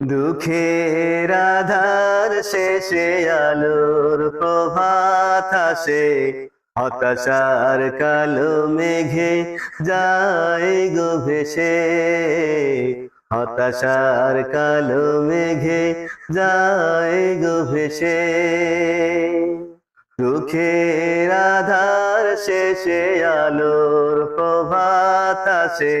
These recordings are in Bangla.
দুঃখের আধার শেষে আলোর প্রভাত আসে। হতাশার কালো মেঘে যায় গো ভেসে। হতাশার কালো মেঘে যায় গো ভেসে। দুঃখের আধার শেষে আলোর প্রভাত আসে।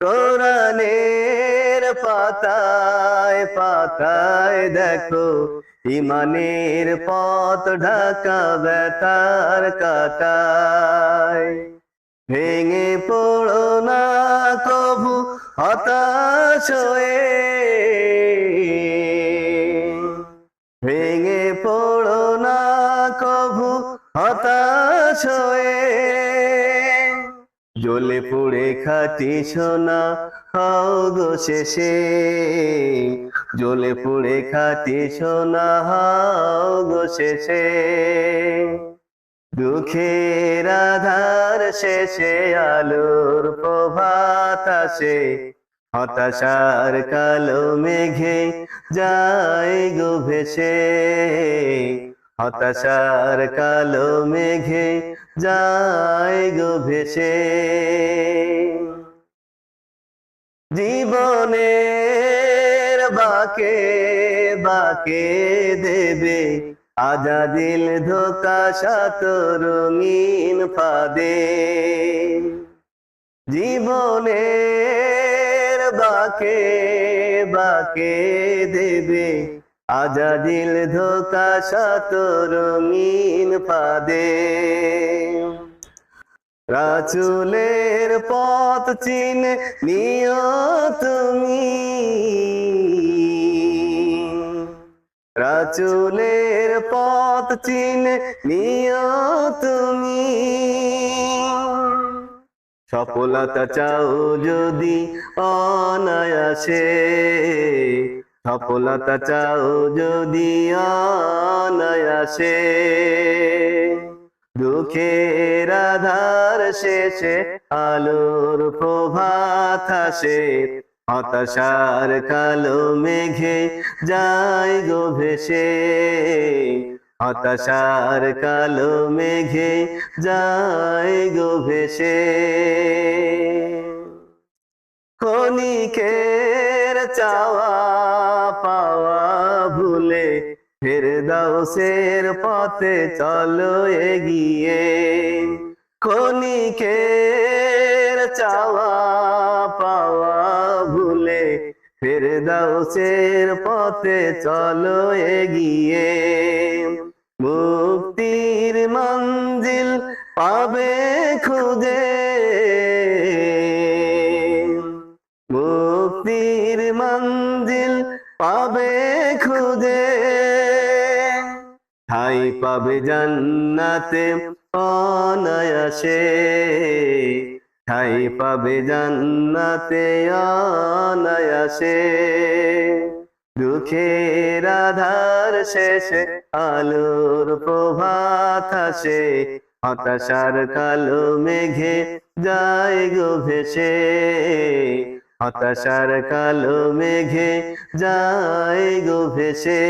কোরআনের পাতায় পাতায় দেখো, ইমানের পথ ঢাকা ব্যথার কাটায়। ভেঙে পড়ো না কবু হতাশ হয়ে জ্বলে পুড়ে খাটি সোনা হও গো শেষে। জ্বলে পুড়ে খাটি সোনা হাও গো শেষে। দুঃখের আধার শেষে আলোর প্রভাত আসে। হতাশার কালো মেঘে যায় গো ভেসে। হতাশার কালো মেঘে যায় গো ভেসে। জীবনের বাকে বাকে দেবে আজাদিল ধোকা সাত রঙিন ফাদে। জীবনের বাকে বাকে দেবে আজাদিল ধোকা সাত মিন পাদে রাচুলের পথ চিন নিও তুমি। রাচুলের পথ চিন নিও তুমি। সফলতা চাও যদি অনায়াসে। সফলতা চাও যদি অনায়াসে দুঃখের আধার শেষে আলোর প্রভাত আসে। হতাশার কালো মেঘে যায় গো ভেসে। হতাশার কালো মেঘে যায় গো ভেসে। ক্ষণিকের চাওয়া পাওয়া ভুলে ফের দাউসের পথে চলো এগিয়ে। ক্ষণিকের চাওয়া পাওয়া ভুলে ফের দাউসের পথে চলো এগিয়ে। মুক্তির মঞ্জিল পাবে খুঁজে খুঁজে ঠাই পাবে জান্নাতে অনায়াসে। ঠাই পাবে জান্নাতে অনায়াসে। দুঃখের আধার শেষে আলোর প্রভাত আসে। হতাশার কালো মেঘে যায় গো ভেসে। হতাশার কালো মেঘে যায় গো ভেসে।